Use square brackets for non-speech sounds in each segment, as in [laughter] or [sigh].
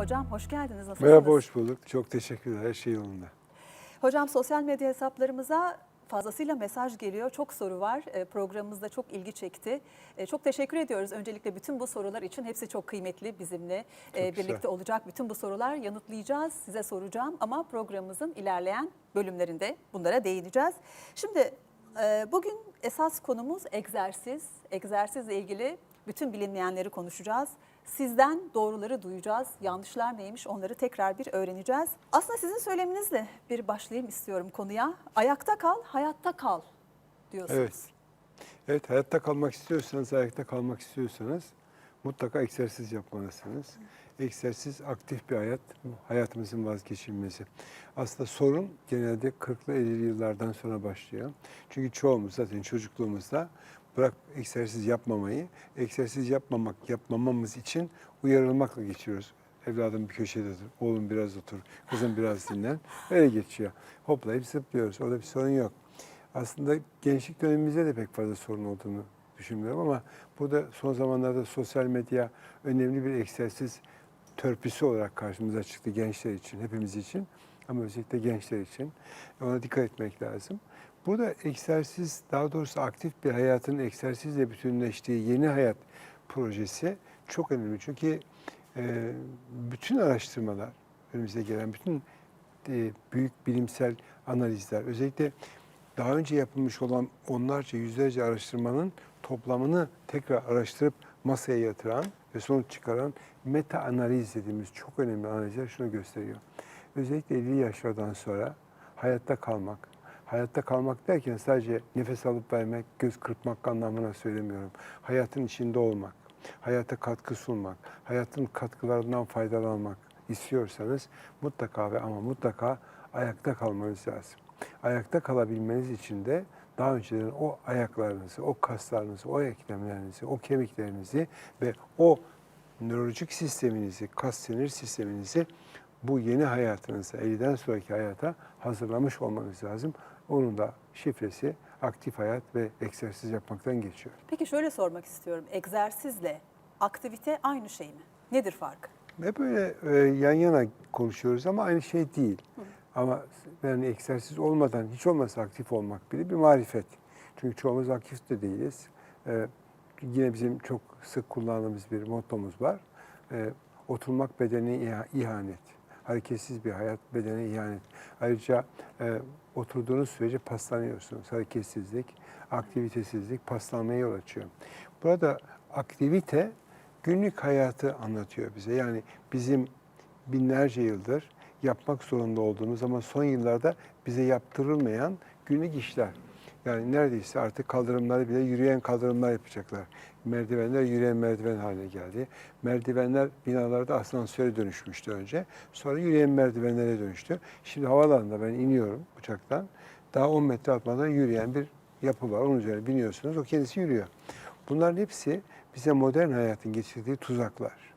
Hocam hoş geldiniz. Nasılsınız? Merhaba, hoş bulduk. Çok teşekkürler. Her şey yolunda. Hocam sosyal medya hesaplarımıza fazlasıyla mesaj geliyor. Çok soru var. E, Programımızda çok ilgi çekti. E, Çok teşekkür ediyoruz öncelikle bütün bu sorular için. Hepsi çok kıymetli bizimle e, Çok güzel. birlikte olacak. Bütün bu sorular yanıtlayacağız. Size soracağım ama programımızın ilerleyen bölümlerinde bunlara değineceğiz. Şimdi e, bugün esas konumuz egzersiz. Egzersizle ilgili bütün bilinmeyenleri konuşacağız. Sizden doğruları duyacağız. Yanlışlar neymiş onları tekrar bir öğreneceğiz. Aslında sizin söyleminizle bir başlayayım istiyorum konuya. Ayakta kal, hayatta kal diyorsunuz. Evet. Evet, hayatta kalmak istiyorsanız, ayakta kalmak istiyorsanız mutlaka egzersiz yapmalısınız. Egzersiz aktif bir hayat, hayatımızın vazgeçilmezi. Aslında sorun genelde 40'lı 50'li yıllardan sonra başlıyor. Çünkü çoğumuz zaten çocukluğumuzda bırak egzersiz yapmamayı, egzersiz yapmamak, yapmamamız için uyarılmakla geçiyoruz. Evladım bir köşede dur, oğlum biraz otur, kızım biraz dinlen. Öyle geçiyor. Hoplayıp zıplıyoruz. Orada bir sorun yok. Aslında gençlik dönemimizde de pek fazla sorun olduğunu düşünmüyorum ama burada son zamanlarda sosyal medya önemli bir egzersiz törpüsü olarak karşımıza çıktı gençler için, hepimiz için ama özellikle gençler için. Ona dikkat etmek lazım. Burada egzersiz, daha doğrusu aktif bir hayatın egzersizle bütünleştiği yeni hayat projesi çok önemli. Çünkü e, bütün araştırmalar, önümüze gelen bütün e, büyük bilimsel analizler, özellikle daha önce yapılmış olan onlarca, yüzlerce araştırmanın toplamını tekrar araştırıp masaya yatıran ve sonuç çıkaran meta analiz dediğimiz çok önemli analizler şunu gösteriyor. Özellikle 50 yaşlardan sonra hayatta kalmak, hayatta kalmak derken sadece nefes alıp vermek, göz kırpmak anlamına söylemiyorum. Hayatın içinde olmak, hayata katkı sunmak, hayatın katkılarından faydalanmak istiyorsanız mutlaka ve ama mutlaka ayakta kalmanız lazım. Ayakta kalabilmeniz için de daha önceden o ayaklarınızı, o kaslarınızı, o eklemlerinizi, o kemiklerinizi ve o nörolojik sisteminizi, kas sinir sisteminizi bu yeni hayatınıza, 50'den sonraki hayata hazırlamış olmanız lazım. Onun da şifresi aktif hayat ve egzersiz yapmaktan geçiyor. Peki şöyle sormak istiyorum. Egzersizle aktivite aynı şey mi? Nedir farkı? Ve böyle e, yan yana konuşuyoruz ama aynı şey değil. Ama yani egzersiz olmadan hiç olmazsa aktif olmak bile bir marifet. Çünkü çoğumuz aktif de değiliz. E, yine bizim çok sık kullandığımız bir mottomuz var. E, oturmak bedene iha- ihanet. Hareketsiz bir hayat bedene ihanet. Ayrıca e, oturduğunuz sürece paslanıyorsunuz. Hareketsizlik, aktivitesizlik paslanmaya yol açıyor. Burada aktivite günlük hayatı anlatıyor bize. Yani bizim binlerce yıldır yapmak zorunda olduğumuz ama son yıllarda bize yaptırılmayan günlük işler. Yani neredeyse artık kaldırımları bile yürüyen kaldırımlar yapacaklar. Merdivenler yürüyen merdiven haline geldi. Merdivenler binalarda asansöre dönüşmüştü önce. Sonra yürüyen merdivenlere dönüştü. Şimdi havalarında ben iniyorum uçaktan. Daha 10 metre atmadan yürüyen bir yapı var. Onun üzerine biniyorsunuz. O kendisi yürüyor. Bunların hepsi bize modern hayatın getirdiği tuzaklar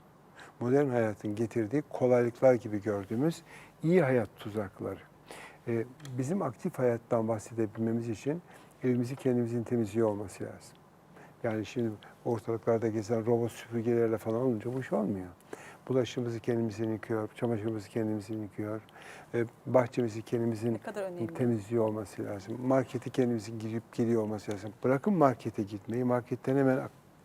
modern hayatın getirdiği kolaylıklar gibi gördüğümüz iyi hayat tuzakları. Ee, bizim aktif hayattan bahsedebilmemiz için evimizi kendimizin temizliği olması lazım. Yani şimdi ortalıklarda gezen robot süpürgelerle falan olunca bu iş olmuyor. Bulaşığımızı kendimizin yıkıyor, çamaşırımızı kendimizin yıkıyor, e, bahçemizi kendimizin temizliği olması lazım. Markete kendimizin girip geliyor olması lazım. Bırakın markete gitmeyi, marketten hemen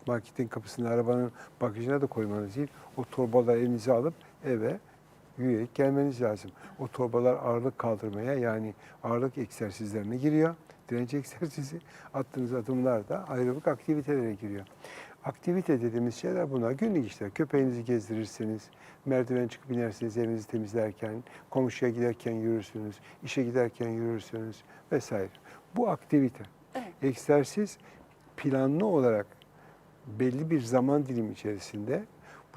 marketin kapısına arabanın bagajına da koymanız değil. O torbaları elinize alıp eve yürüyerek gelmeniz lazım. O torbalar ağırlık kaldırmaya yani ağırlık egzersizlerine giriyor. Direnç [laughs] egzersizi attığınız adımlar da aerobik aktivitelere giriyor. Aktivite dediğimiz şeyler bunlar. Günlük işler. Köpeğinizi gezdirirsiniz, merdiven çıkıp inersiniz evinizi temizlerken, komşuya giderken yürürsünüz, işe giderken yürürsünüz vesaire. Bu aktivite. Evet. Egzersiz planlı olarak belli bir zaman dilimi içerisinde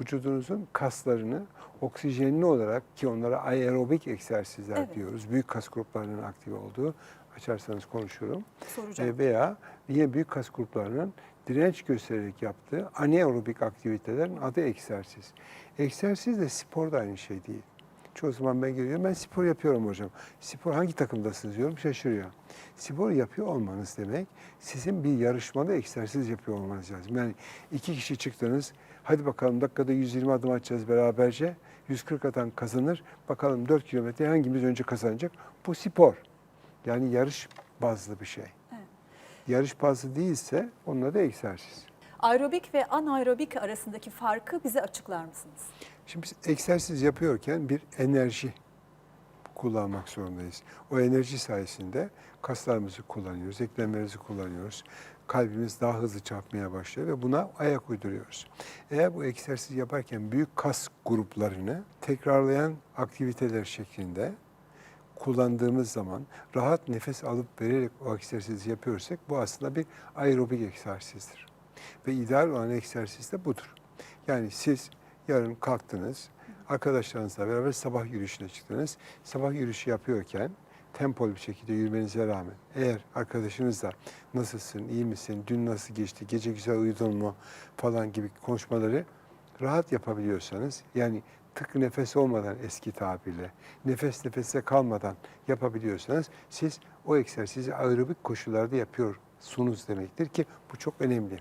vücudunuzun kaslarını oksijenli olarak ki onlara aerobik egzersizler Evet. diyoruz. Büyük kas gruplarının aktif olduğu açarsanız konuşurum. Soracağım. E, veya yine büyük kas gruplarının direnç göstererek yaptığı anaerobik aktivitelerin adı egzersiz. Egzersiz de spor da aynı şey değil. Çoğu zaman ben geliyorum. Ben spor yapıyorum hocam. Spor hangi takımdasınız diyorum. Şaşırıyor. Spor yapıyor olmanız demek sizin bir yarışmada egzersiz yapıyor olmanız lazım. Yani iki kişi çıktınız. Hadi bakalım dakikada 120 adım atacağız beraberce. 140 atan kazanır. Bakalım 4 kilometre hangimiz önce kazanacak? Bu spor. Yani yarış bazlı bir şey. Evet. Yarış bazlı değilse onun adı egzersiz. Aerobik ve anaerobik arasındaki farkı bize açıklar mısınız? Şimdi biz egzersiz yapıyorken bir enerji kullanmak zorundayız. O enerji sayesinde kaslarımızı kullanıyoruz, eklemlerimizi kullanıyoruz. Kalbimiz daha hızlı çarpmaya başlıyor ve buna ayak uyduruyoruz. Eğer bu egzersiz yaparken büyük kas gruplarını tekrarlayan aktiviteler şeklinde kullandığımız zaman rahat nefes alıp vererek o egzersizi yapıyorsak bu aslında bir aerobik egzersizdir. Ve ideal olan egzersiz de budur. Yani siz yarın kalktınız, arkadaşlarınızla beraber sabah yürüyüşüne çıktınız. Sabah yürüyüşü yapıyorken tempolu bir şekilde yürümenize rağmen eğer arkadaşınızla nasılsın, iyi misin, dün nasıl geçti, gece güzel uyudun mu falan gibi konuşmaları rahat yapabiliyorsanız yani tık nefes olmadan eski tabirle nefes nefese kalmadan yapabiliyorsanız siz o egzersizi aerobik koşullarda yapıyorsunuz demektir ki bu çok önemli.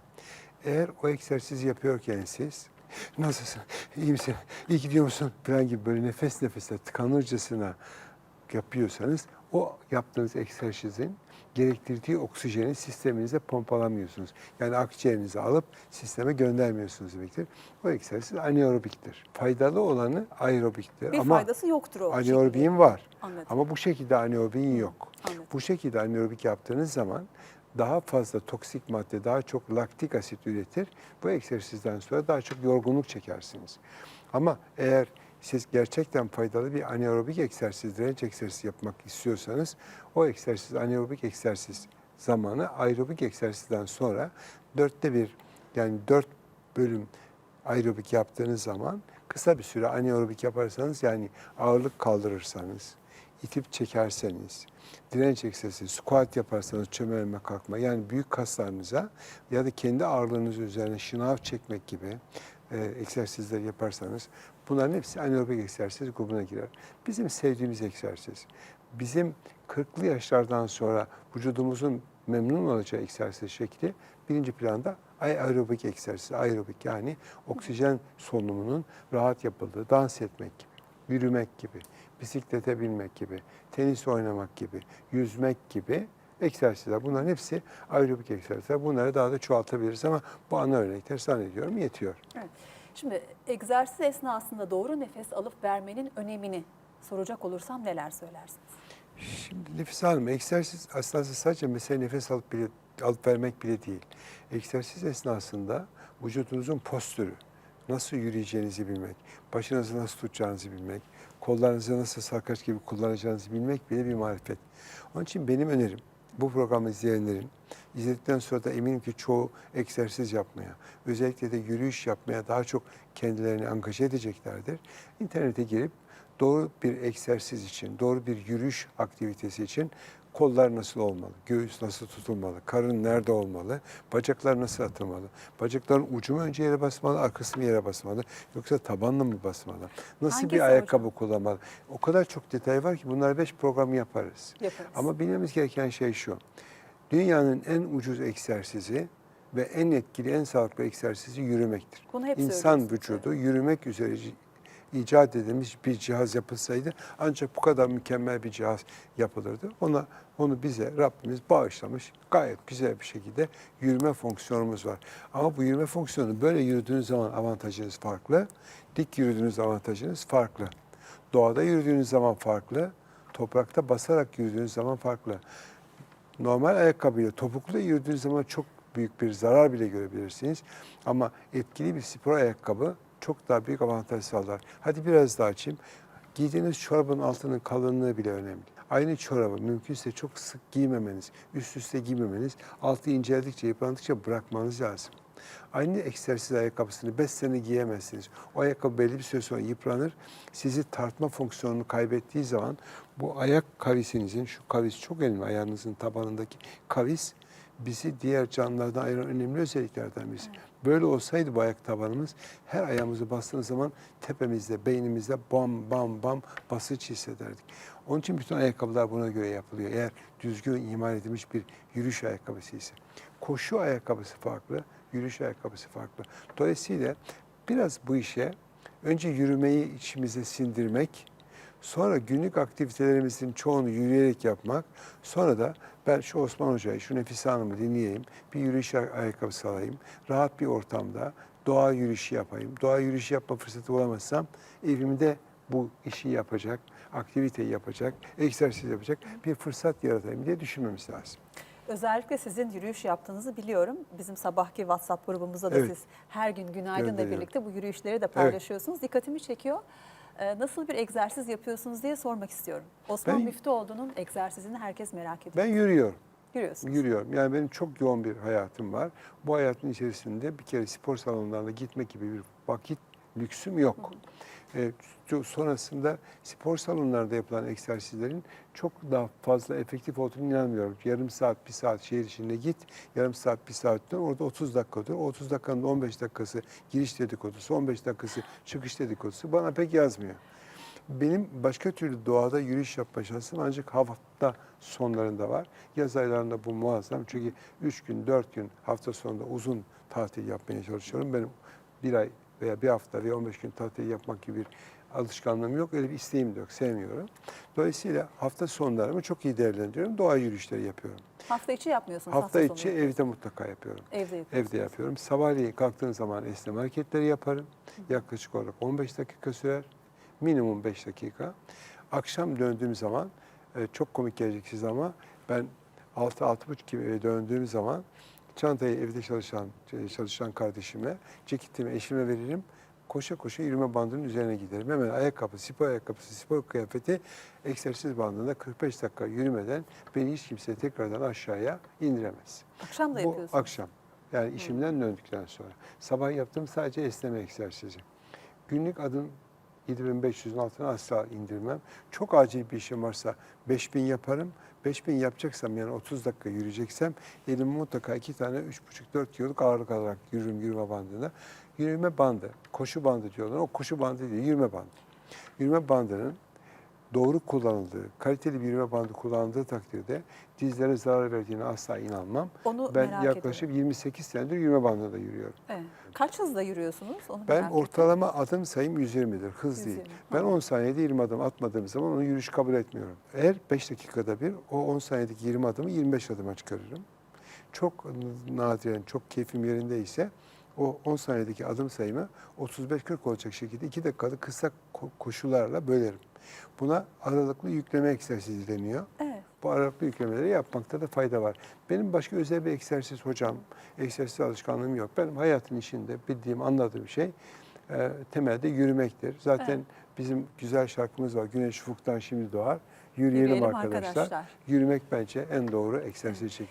Eğer o egzersizi yapıyorken siz nasılsın, iyi misin, iyi gidiyor musun falan gibi böyle nefes nefese tıkanırcasına yapıyorsanız o yaptığınız egzersizin gerektirdiği oksijeni sisteminize pompalamıyorsunuz. Yani akciğerinize alıp sisteme göndermiyorsunuz demektir. O egzersiz anaerobiktir. Faydalı olanı aerobiktir. Bir Ama faydası yoktur o. şekilde. anaerobiğin var. Anladım. Ama bu şekilde anaerobiğin yok. Anladım. Bu şekilde anaerobik yaptığınız zaman daha fazla toksik madde, daha çok laktik asit üretir. Bu egzersizden sonra daha çok yorgunluk çekersiniz. Ama eğer siz gerçekten faydalı bir anaerobik egzersiz, direnç egzersizi yapmak istiyorsanız o egzersiz, anaerobik egzersiz zamanı aerobik egzersizden sonra dörtte bir yani dört bölüm aerobik yaptığınız zaman kısa bir süre anaerobik yaparsanız yani ağırlık kaldırırsanız, itip çekerseniz, direnç egzersizi, squat yaparsanız çömelme kalkma yani büyük kaslarınıza ya da kendi ağırlığınız üzerine şınav çekmek gibi e, egzersizler yaparsanız bunların hepsi anaerobik egzersiz grubuna girer. Bizim sevdiğimiz egzersiz. Bizim 40'lı yaşlardan sonra vücudumuzun memnun olacağı egzersiz şekli birinci planda aerobik egzersiz. Aerobik yani oksijen solunumunun rahat yapıldığı, dans etmek yürümek gibi, bisiklete binmek gibi, tenis oynamak gibi, yüzmek gibi egzersizler. Bunların hepsi aerobik egzersizler. Bunları daha da çoğaltabiliriz ama bu ana örnekler zannediyorum yetiyor. Evet. Şimdi egzersiz esnasında doğru nefes alıp vermenin önemini soracak olursam neler söylersiniz? Şimdi nefes alma, egzersiz aslında sadece mesele nefes alıp bile alıp vermek bile değil. Egzersiz esnasında vücudunuzun postürü, nasıl yürüyeceğinizi bilmek, başınızı nasıl tutacağınızı bilmek, kollarınızı nasıl sarkaç gibi kullanacağınızı bilmek bile bir marifet. Onun için benim önerim bu programı izleyenlerin izledikten sonra da eminim ki çoğu egzersiz yapmaya, özellikle de yürüyüş yapmaya daha çok kendilerini angaje edeceklerdir. İnternete girip doğru bir egzersiz için, doğru bir yürüyüş aktivitesi için kollar nasıl olmalı, göğüs nasıl tutulmalı, karın nerede olmalı, bacaklar nasıl atılmalı, bacakların ucu mu önce yere basmalı, arkası mı yere basmalı, yoksa tabanla mı basmalı, nasıl Hangisi bir hocam? ayakkabı kullanmalı. O kadar çok detay var ki bunlar beş program yaparız. Yaparız. Ama bilmemiz gereken şey şu, dünyanın en ucuz egzersizi ve en etkili, en sağlıklı egzersizi yürümektir. Bunu hep İnsan vücudu yürümek üzere icat edilmiş bir cihaz yapılsaydı ancak bu kadar mükemmel bir cihaz yapılırdı. Ona onu bize Rabbimiz bağışlamış. Gayet güzel bir şekilde yürüme fonksiyonumuz var. Ama bu yürüme fonksiyonu böyle yürüdüğünüz zaman avantajınız farklı. Dik yürüdüğünüz avantajınız farklı. Doğada yürüdüğünüz zaman farklı. Toprakta basarak yürüdüğünüz zaman farklı. Normal ayakkabıyla topuklu yürüdüğünüz zaman çok büyük bir zarar bile görebilirsiniz. Ama etkili bir spor ayakkabı çok daha büyük avantaj sağlar. Hadi biraz daha açayım. Giydiğiniz çorabın altının kalınlığı bile önemli. Aynı çorabı mümkünse çok sık giymemeniz, üst üste giymemeniz, altı inceldikçe, yıprandıkça bırakmanız lazım. Aynı egzersiz ayakkabısını 5 sene giyemezsiniz. O ayakkabı belli bir süre sonra yıpranır. Sizi tartma fonksiyonunu kaybettiği zaman bu ayak kavisinizin, şu kavis çok önemli ayağınızın tabanındaki kavis bizi diğer canlılardan ayıran önemli özelliklerden birisi. Böyle olsaydı bu ayak tabanımız her ayağımızı bastığımız zaman tepemizde, beynimizde bam bam bam basınç hissederdik. Onun için bütün ayakkabılar buna göre yapılıyor. Eğer düzgün imal edilmiş bir yürüyüş ayakkabısı ise. Koşu ayakkabısı farklı, yürüyüş ayakkabısı farklı. Dolayısıyla biraz bu işe önce yürümeyi içimize sindirmek, Sonra günlük aktivitelerimizin çoğunu yürüyerek yapmak. Sonra da ben şu Osman Hoca'yı, şu Nefise Hanım'ı dinleyeyim. Bir yürüyüş ay- ayakkabısı alayım. Rahat bir ortamda doğa yürüyüşü yapayım. Doğa yürüyüşü yapma fırsatı bulamazsam evimde bu işi yapacak, aktiviteyi yapacak, egzersiz yapacak bir fırsat yaratayım diye düşünmemiz lazım. Özellikle sizin yürüyüş yaptığınızı biliyorum. Bizim sabahki WhatsApp grubumuzda da Evet. siz her gün günaydınla Gönderiyorum. birlikte bu yürüyüşleri de paylaşıyorsunuz. Dikkatimi çekiyor. Ee, Nasıl bir egzersiz yapıyorsunuz diye sormak istiyorum. Osman Ben- Müftüoğlu'nun egzersizini herkes merak ediyor. Ben yürüyorum. Yürüyorsunuz. Yürüyorum. Yani benim çok yoğun bir hayatım var. Bu hayatın içerisinde bir kere spor salonlarına gitmek gibi bir vakit lüksüm yok. Çok sonrasında spor salonlarında yapılan egzersizlerin çok daha fazla efektif olduğunu inanmıyorum. Yarım saat, bir saat şehir içinde git, yarım saat, bir saat dön. Orada 30 dakika dur. O 30 dakikanın 15 dakikası giriş dedikodusu, 15 dakikası çıkış dedikodusu bana pek yazmıyor. Benim başka türlü doğada yürüyüş yapma şansım ancak hafta sonlarında var. Yaz aylarında bu muazzam. Çünkü 3 gün, 4 gün hafta sonunda uzun tatil yapmaya çalışıyorum. Benim bir ay veya bir hafta veya 15 gün tatil yapmak gibi bir alışkanlığım yok. Öyle bir isteğim de yok. Sevmiyorum. Dolayısıyla hafta sonlarımı çok iyi değerlendiriyorum. Doğa yürüyüşleri yapıyorum. Hafta içi yapmıyorsunuz. Hafta sonu içi evde mutlaka yapıyorum. Evde. Evde yapıyorum. Sabahleyin kalktığım zaman esneme hareketleri yaparım. Yaklaşık olarak 15 dakika sürer. Minimum 5 dakika. Akşam döndüğüm zaman e, çok komik gelecek size ama ben 6-6.30 gibi döndüğüm zaman çantayı evde çalışan e, çalışan kardeşime, ceketimi eşime veririm. Koşa koşa yürüme bandının üzerine giderim. Hemen ayakkabı, spor ayakkabısı, spor kıyafeti, egzersiz bandında 45 dakika yürümeden beni hiç kimse tekrardan aşağıya indiremez. Akşam da Bu yapıyorsunuz. akşam. Yani işimden döndükten sonra. Sabah yaptığım sadece esneme egzersizi. Günlük adım 7500'ün altına asla indirmem. Çok acil bir işim varsa 5000 yaparım. 5000 yapacaksam yani 30 dakika yürüyeceksem elime mutlaka iki tane 3,5-4 kiloluk ağırlık alarak yürürüm yürüme bandına. Yürüme bandı, koşu bandı diyorlar. O koşu bandı değil, yürüme bandı. Yürüme bandının doğru kullanıldığı, kaliteli bir yürüme bandı kullanıldığı takdirde dizlere zarar verdiğine asla inanmam. Onu Ben merak yaklaşık 28 senedir yürüme bandında yürüyorum. Evet. Kaç hızla yürüyorsunuz? Onu Ben ortalama adım sayım 120'dir. Hız değil. 120, Ben hı. 10 saniyede 20 adım atmadığım zaman onu yürüyüş kabul etmiyorum. Eğer 5 dakikada bir o 10 saniyedeki 20 adımı 25 adıma çıkarırım. Çok nadiren, çok keyfim yerindeyse o 10 saniyedeki adım sayımı 35-40 olacak şekilde 2 dakikada kısa ko- koşularla bölerim. Buna aralıklı yükleme egzersizi deniyor. Evet. Bu aralıklı yüklemeleri yapmakta da fayda var. Benim başka özel bir egzersiz hocam, egzersiz alışkanlığım yok. Benim hayatın içinde bildiğim, anladığım şey e, temelde yürümektir. Zaten Evet. bizim güzel şarkımız var. Güneş ufuktan şimdi doğar. Yürüyelim, Yürüyelim arkadaşlar. arkadaşlar. Yürümek bence en doğru egzersiz şekli.